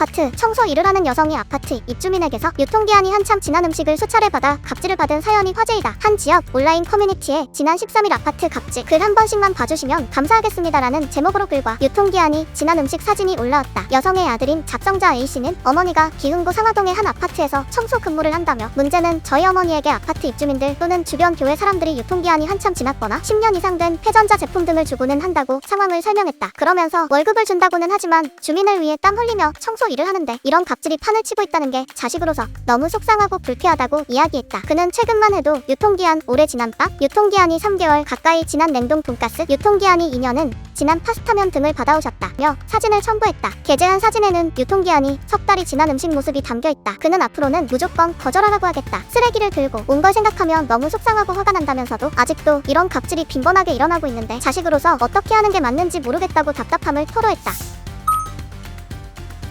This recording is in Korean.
아파트 청소 일을 하는 여성이 아파트 입주민에게서 유통기한이 한참 지난 음식을 수차례 받아 갑질을 받은 사연이 화제이다. 한 지역 온라인 커뮤니티에 지난 13일 아파트 갑질 글 한 번씩만 봐주시면 감사하겠습니다라는 제목으로 글과 유통기한이 지난 음식 사진이 올라왔다. 여성의 아들인 작성자 A씨는 어머니가 기흥구 상하동의 한 아파트에서 청소 근무를 한다며 문제는 저희 어머니에게 아파트 입주민들 또는 주변 교회 사람들이 유통기한이 한참 지났거나 10년 이상 된 폐전자 제품 등을 주고는 한다고 상황을 설명했다. 그러면서 월급을 준다고는 하지만 주민을 위해 땀 흘리며 청소 일을 하는데 이런 갑질이 판을 치고 있다는 게 자식으로서 너무 속상하고 불쾌하다고 이야기했다. 그는 최근만 해도 유통기한 오래 지난 빵, 유통기한이 3개월 가까이 지난 냉동 돈가스, 유통기한이 2년은 지난 파스타면 등을 받아오셨다며 사진을 첨부했다. 게재한 사진에는 유통기한이 석 달이 지난 음식 모습이 담겨 있다. 그는 앞으로는 무조건 거절하라고 하겠다. 쓰레기를 들고 온 걸 생각하면 너무 속상하고 화가 난다면서도 아직도 이런 갑질이 빈번하게 일어나고 있는데 자식으로서 어떻게 하는 게 맞는지 모르겠다고 답답함을 토로했다.